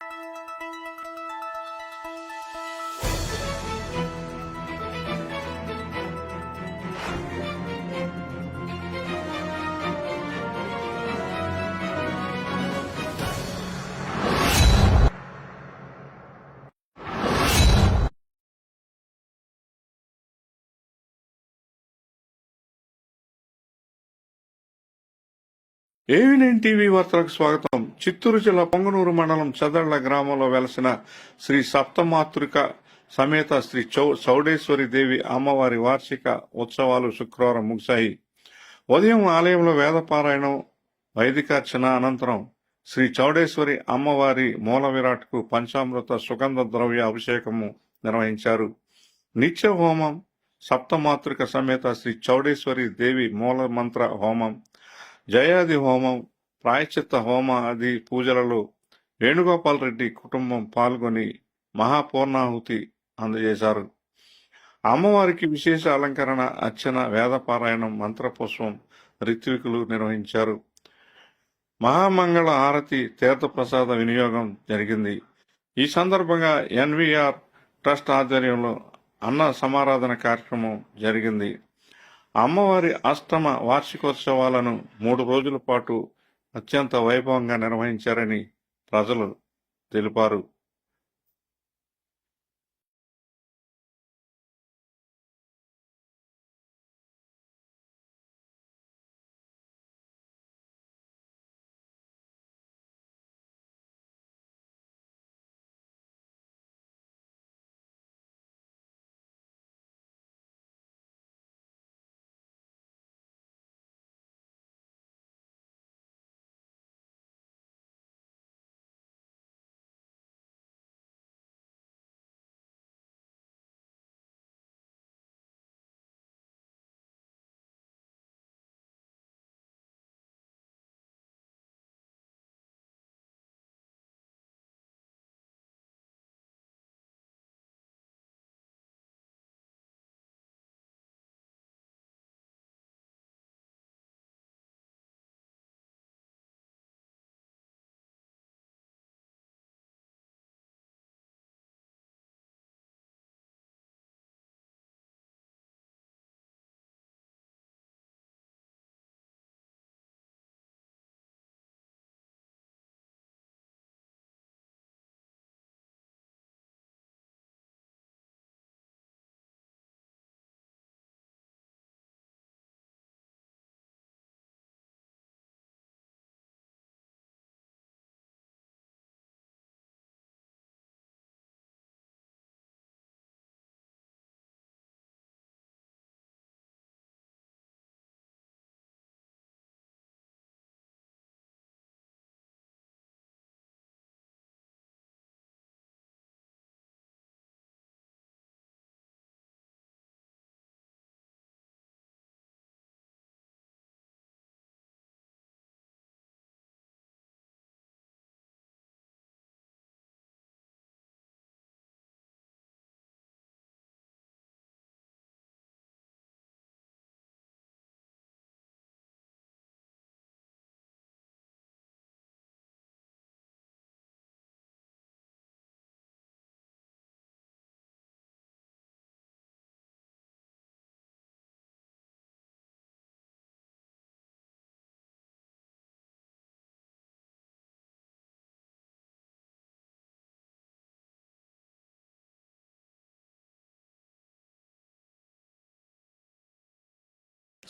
はい。ఏవినైన్ TV వార్తలకు స్వాగతం. చిత్తూరు జిల్లా పొంగనూరు మండలం చదళ్ళ గ్రామంలో వెలసిన శ్రీ సప్తమాతృక సమేత శ్రీ చౌ చౌడేశ్వరి దేవి అమ్మవారి వార్షిక ఉత్సవాలు శుక్రవారం ముగిశాయి. ఉదయం ఆలయంలో వేదపారాయణం వైదికార్చన అనంతరం శ్రీ చౌడేశ్వరి అమ్మవారి మూల విరాట్కు పంచామృత సుగంధ ద్రవ్య అభిషేకము నిర్వహించారు. నిత్య హోమం సప్తమాతృక సమేత శ్రీ చౌడేశ్వరి దేవి మూల మంత్ర హోమం జయాది హోమం ప్రాయశ్చిత్త హోమ ఆది పూజలలో వేణుగోపాల్ రెడ్డి కుటుంబం పాల్గొని మహాపూర్ణాహుతి అందజేశారు. అమ్మవారికి విశేష అలంకరణ అర్చన వేదపారాయణం మంత్రపుష్పం రిత్వికులు నిర్వహించారు. మహామంగళ హారతి తీర్థప్రసాద వినియోగం జరిగింది. ఈ సందర్భంగా ఎన్వీఆర్ ట్రస్ట్ ఆధ్వర్యంలో అన్న సమారాధన కార్యక్రమం జరిగింది. అమ్మవారి అష్టమ వార్షికోత్సవాలను మూడు రోజుల పాటు అత్యంత వైభవంగా నిర్వహించారని ప్రజలు తెలిపారు.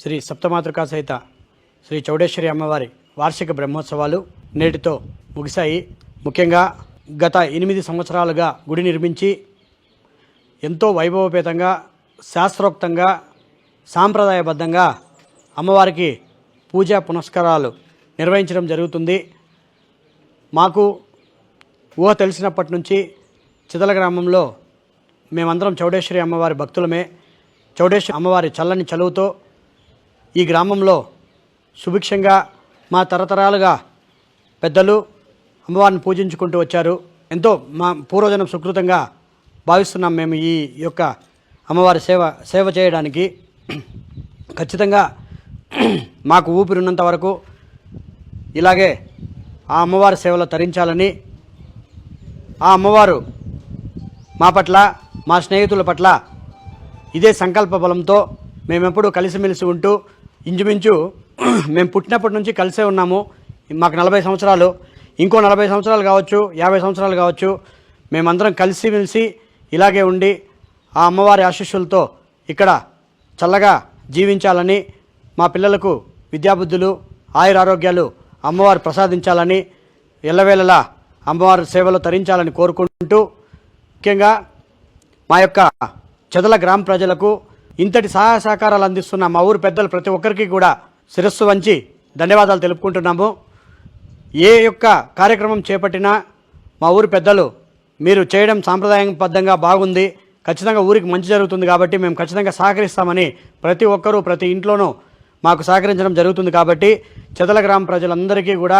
శ్రీ సప్తమాతృకా సహిత శ్రీ చౌడేశ్వరి అమ్మవారి వార్షిక బ్రహ్మోత్సవాలు నేటితో ముగిశాయి. ముఖ్యంగా గత ఎనిమిది సంవత్సరాలుగా గుడి నిర్మించి ఎంతో వైభవపేతంగా శాస్త్రోక్తంగా సాంప్రదాయబద్ధంగా అమ్మవారికి పూజా పునస్కారాలు నిర్వహించడం జరుగుతుంది. మాకు ఊహ తెలిసినప్పటి నుంచి చిదల గ్రామంలో మేమందరం చౌడేశ్వరి అమ్మవారి భక్తులమే. చౌడేశ్వరి అమ్మవారి చల్లని చలువుతో ఈ గ్రామంలో సుభిక్షంగా మా తరతరాలుగా పెద్దలు అమ్మవారిని పూజించుకుంటూ వచ్చారు. ఎంతో మా పూర్వజనం సుకృతంగా భావిస్తున్నాం మేము ఈ యొక్క అమ్మవారి సేవ సేవ చేయడానికి. ఖచ్చితంగా మాకు ఊపిరిన్నంత వరకు ఇలాగే ఆ అమ్మవారి సేవలో తరించాలని ఆ అమ్మవారు మా పట్ల మా స్నేహితుల పట్ల ఇదే సంకల్ప బలంతో మేమెప్పుడూ కలిసిమెలిసి ఉంటూ ఇంచుమించు మేము పుట్టినప్పటి నుంచి కలిసే ఉన్నాము. మాకు నలభై సంవత్సరాలు. ఇంకో నలభై సంవత్సరాలు కావచ్చు యాభై సంవత్సరాలు కావచ్చు మేమందరం కలిసిమెలిసి ఇలాగే ఉండి ఆ అమ్మవారి ఆశీస్సులతో ఇక్కడ చల్లగా జీవించాలని మా పిల్లలకు విద్యాబుద్ధులు ఆయురారోగ్యాలు అమ్మవారు ప్రసాదించాలని ఎల్లవేళలా అమ్మవారి సేవలు తరించాలని కోరుకుంటూ ముఖ్యంగా మా యొక్క చెదల గ్రామ ప్రజలకు ఇంతటి సహాయ సహకారాలు అందిస్తున్న మా ఊరు పెద్దలు ప్రతి ఒక్కరికి కూడా శిరస్సు వంచి ధన్యవాదాలు తెలుపుకుంటున్నాము. ఏ యొక్క కార్యక్రమం చేపట్టినా మా ఊరు పెద్దలు మీరు చేయడం సాంప్రదాయబద్ధంగా బాగుంది. ఖచ్చితంగా ఊరికి మంచి జరుగుతుంది కాబట్టి మేము ఖచ్చితంగా సహకరిస్తామని ప్రతి ఒక్కరూ ప్రతి ఇంట్లోనూ మాకు సహకరించడం జరుగుతుంది కాబట్టి చెదల గ్రామ ప్రజలందరికీ కూడా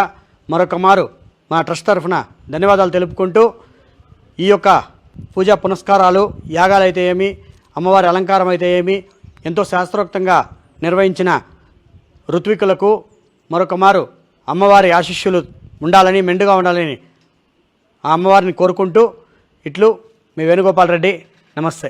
మరొక మారు మా ట్రస్ట్ తరఫున ధన్యవాదాలు తెలుపుకుంటూ ఈ యొక్క పూజా పునస్కారాలు యాగాలైతే ఏమి అమ్మవారి అలంకారం అయితే ఏమి? ఎంతో శాస్త్రోక్తంగా నిర్వహించిన ఋత్వికులకు మరొక మారు అమ్మవారి ఆశిష్యులు ఉండాలని మెండుగా ఉండాలని ఆ అమ్మవారిని కోరుకుంటూ ఇట్లు మీ వేణుగోపాల్ రెడ్డి. నమస్తే.